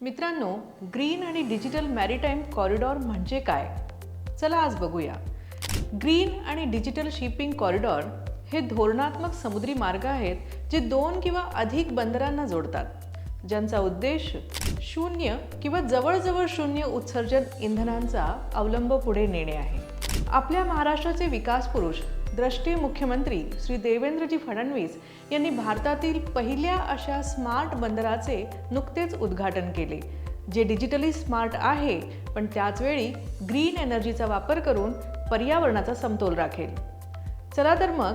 मित्रांनो ग्रीन आणि digital maritime corridor म्हणजे काय? चला आज बघूया. ग्रीन आणि डिजिटल शिपिंग कॉरिडॉर हे धोरणात्मक समुद्री मार्ग आहेत जे दोन किंवा अधिक बंदरांना जोडतात ज्यांचा उद्देश शून्य किंवा जवळजवळ शून्य उत्सर्जन इंधनांचा अवलंब पुढे नेणे आहे. आपल्या महाराष्ट्राचे विकास पुरुष द्रष्टे मुख्यमंत्री श्री देवेंद्रजी फडणवीस यांनी भारतातील पहिल्या अशा स्मार्ट बंदराचे नुकतेच उद्घाटन केले. जे डिजिटली स्मार्ट आहे पण त्याचवेळी ग्रीन एनर्जीचा वापर करून पर्यावरणाचा समतोल राखेल. चला तर मग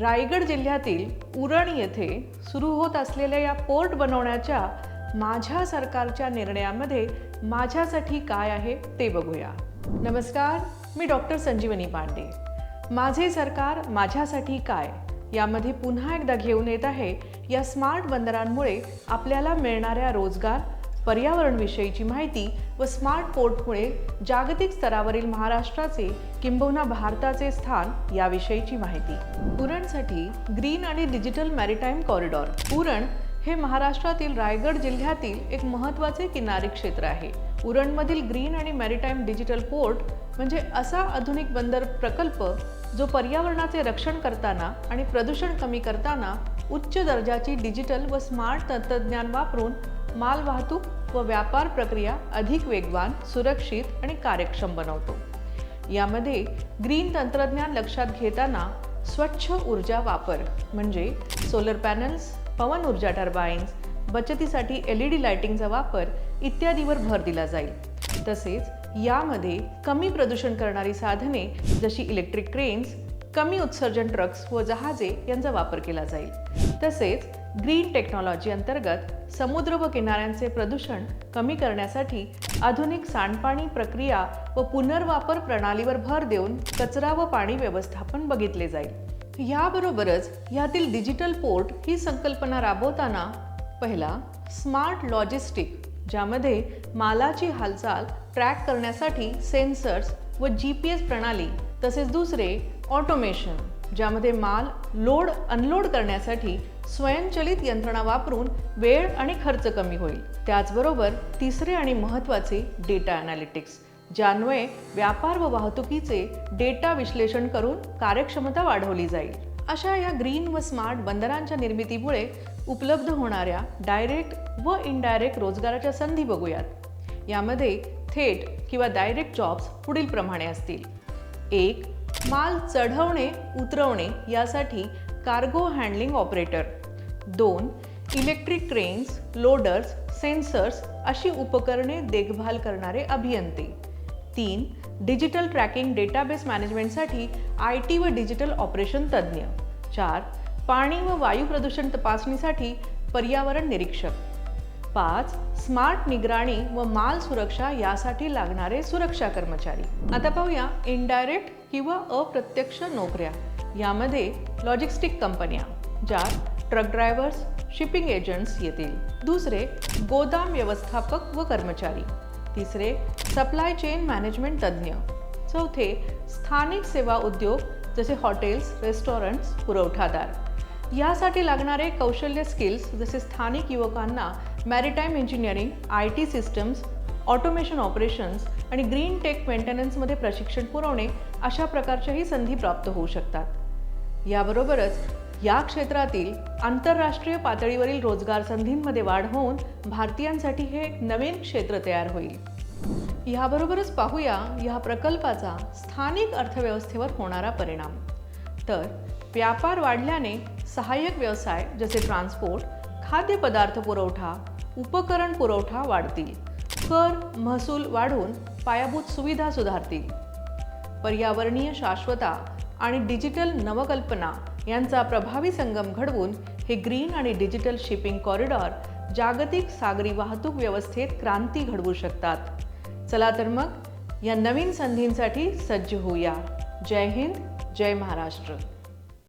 रायगड जिल्ह्यातील उरण येथे सुरू होत असलेल्या या पोर्ट बनवण्याच्या माझ्या सरकारच्या निर्णयामध्ये माझ्यासाठी काय आहे ते बघूया. नमस्कार मी डॉक्टर संजीवनी पांडे. माझे सरकार माझ्यासाठी काय? यामध्ये पुन्हा एकदा घेऊन येत आहे या स्मार्ट बंदरांमुळे आपल्याला मिळणाऱ्या रोजगार पर्यावरणविषयीची माहिती व स्मार्ट पोर्टमुळे जागतिक स्तरावरील महाराष्ट्राचे किंबहुना भारताचे स्थान याविषयीची माहिती. उरणसाठी ग्रीन आणि डिजिटल मॅरीटाईम कॉरिडॉर. उरण हे महाराष्ट्रातील रायगड जिल्ह्यातील एक महत्त्वाचे किनारी क्षेत्र आहे. उरणमधील ग्रीन आणि मॅरीटाईम डिजिटल पोर्ट म्हणजे असा आधुनिक बंदर प्रकल्प जो पर्यावरणाचे रक्षण करताना आणि प्रदूषण कमी करताना उच्च दर्जाची डिजिटल व स्मार्ट तंत्रज्ञान वापरून माल वाहतूक व व्यापार प्रक्रिया अधिक वेगवान सुरक्षित आणि कार्यक्षम बनवतो. यामध्ये ग्रीन तंत्रज्ञान लक्षात घेताना स्वच्छ ऊर्जा वापर म्हणजे सोलर पॅनल्स पवन ऊर्जा टर्बाईन्स बचतीसाठी एल ई डी लायटिंगचा वापर इत्यादीवर भर दिला जाईल. तसेच यामध्ये कमी प्रदूषण करणारी साधने जशी इलेक्ट्रिक क्रेन्स कमी उत्सर्जन ट्रक्स व जहाजे यांचा वापर केला जाईल. तसेच ग्रीन टेक्नॉलॉजी अंतर्गत समुद्र व किनाऱ्यांचे प्रदूषण कमी करण्यासाठी आधुनिक सांडपाणी प्रक्रिया व पुनर्वापर प्रणालीवर भर देऊन कचरा व पाणी व्यवस्थापन बघितले जाईल. याबरोबरच यातील डिजिटल पोर्ट ही संकल्पना राबवताना पहिला स्मार्ट लॉजिस्टिक ज्यामध्ये मालाची हालचाल ट्रॅक करण्यासाठी सेन्सर्स व जी पी एस प्रणाली तसेच दुसरे ऑटोमेशन ज्यामध्ये माल लोड अनलोड करण्यासाठी स्वयंचलित यंत्रणा वापरून वेळ आणि खर्च कमी होईल. त्याचबरोबर तिसरे आणि महत्त्वाचे डेटा अनालिटिक्स ज्यान्वये व्यापार व वाहतुकीचे डेटा विश्लेषण करून कार्यक्षमता वाढवली जाईल. अशा या ग्रीन व स्मार्ट बंदरांच्या निर्मितीमुळे उपलब्ध होणाऱ्या डायरेक्ट व इनडायरेक्ट रोजगाराच्या संधी बघूयात. यामध्ये थेट किंवा डायरेक्ट जॉब्स पुढील प्रमाणे असतील. एक माल चढवणे उतरवणे यासाठी कार्गो हँडलिंग ऑपरेटर दोन इलेक्ट्रिक क्रेन्स लोडर्स सेन्सर्स अशी उपकरणे देखभाल करणारे अभियंते. तीन डिजिटल ट्रॅकिंग डेटाबेस मॅनेजमेंटसाठी आय टी व डिजिटल ऑपरेशन तज्ज्ञ. चार पाणी व वायू प्रदूषण तपासणीसाठी पर्यावरण निरीक्षक. पाच स्मार्ट निगराणी व माल सुरक्षा यासाठी लागणारे सुरक्षा कर्मचारी. आता पाहूया इनडायरेक्ट किंवा अप्रत्यक्ष नोकऱ्या. यामध्ये लॉजिस्टिक कंपन्या ज्यात ट्रक ड्रायव्हर्स शिपिंग एजंट्स येतील. दुसरे गोदाम व्यवस्थापक व कर्मचारी. तिसरे सप्लाय चेन मॅनेजमेंट तज्ज्ञ. चौथे स्थानिक सेवा उद्योग जसे हॉटेल्स रेस्टॉरंट्स पुरवठादार. यासाठी लागणारे कौशल्य स्किल्स जसे स्थानिक युवकांना maritime engineering I T systems automation operations आणि ग्रीन टेक मेंटेनन्समध्ये प्रशिक्षण पुरवणे अशा प्रकारच्याही संधी प्राप्त होऊ शकतात. याबरोबरच या क्षेत्रातील आंतरराष्ट्रीय पातळीवरील रोजगार संधींमध्ये वाढ होऊन भारतीयांसाठी हे एक नवीन क्षेत्र तयार होईल. याबरोबरच पाहूया या प्रकल्पाचा स्थानिक अर्थव्यवस्थेवर होणारा परिणाम. तर व्यापार वाढल्याने सहाय्यक व्यवसाय जसे ट्रान्सपोर्ट खाद्यपदार्थ पुरवठा उपकरण पुरवठा वाढतील. कर महसूल वाढून पायाभूत सुविधा सुधारतील. पर्यावरणीय शाश्वता आणि डिजिटल नवकल्पना यांचा प्रभावी संगम घडवून हे ग्रीन आणि डिजिटल शिपिंग कॉरिडॉर जागतिक सागरी वाहतूक व्यवस्थेत क्रांती घडवू शकतात. चला तर मग या नवीन संधींसाठी सज्ज होऊया. जय हिंद जय महाराष्ट्र.